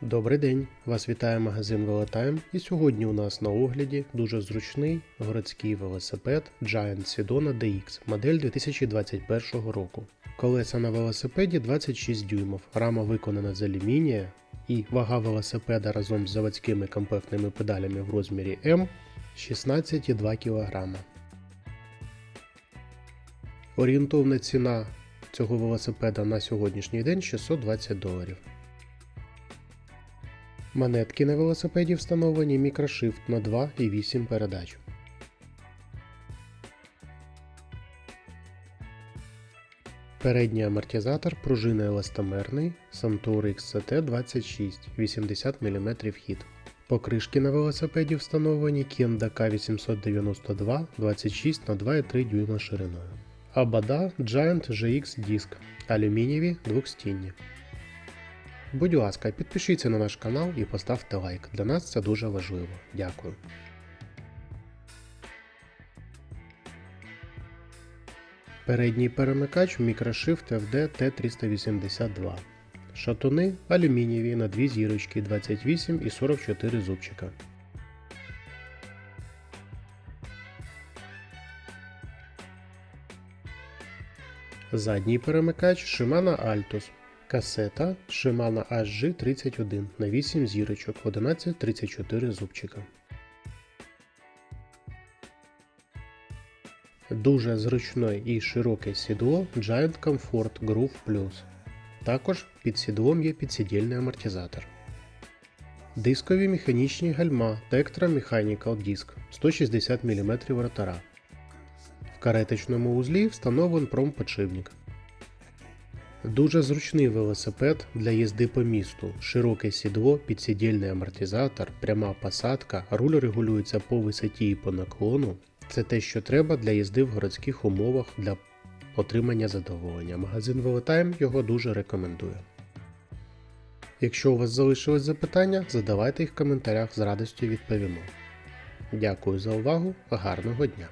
Добрий день! Вас вітає магазин Велотайм. І сьогодні у нас на огляді дуже зручний городський велосипед Giant Sidona DX, модель 2021 року. Колеса на велосипеді 26 дюймів, рама виконана з алюмінія і вага велосипеда разом з заводськими комплектними педалями в розмірі М 16,2 кг. Орієнтовна ціна цього велосипеда на сьогоднішній день 620 доларів. Манетки на велосипеді встановлені мікрошифт на 2 і 8 передач. Передній амортизатор пружини еластомерний Santur XCT 26 80 мм хід. Покришки на велосипеді встановлені Kenda K892 26 на 2,3 дюйма шириною. Абада Giant GX Disc алюмінієві двохстінні. Будь ласка, підпишіться на наш канал і поставте лайк. Для нас це дуже важливо. Дякую. Передній перемикач Microshift FD T382. Шатуни алюмінієві на дві зірочки 28 і 44 зубчика. Задній перемикач Shimano Altus. Касета Shimano HG31 на 8 зірочок 1134 зубчика. Дуже зручне і широке сідло Giant Comfort Groove Plus. Також під сідлом є підсидільний амортизатор. Дискові механічні гальма Tektro Mechanical Disc 160 мм ротора. В кареточному узлі встановлен промподшипник. Дуже зручний велосипед для їзди по місту, широке сідло, підсидільний амортизатор, пряма посадка, руль регулюється по висоті і по наклону. Це те, що треба для їзди в городських умовах для отримання задоволення. Магазин Велотайм його дуже рекомендує. Якщо у вас залишились запитання, задавайте їх в коментарях з радістю відповімо. Дякую за увагу, гарного дня!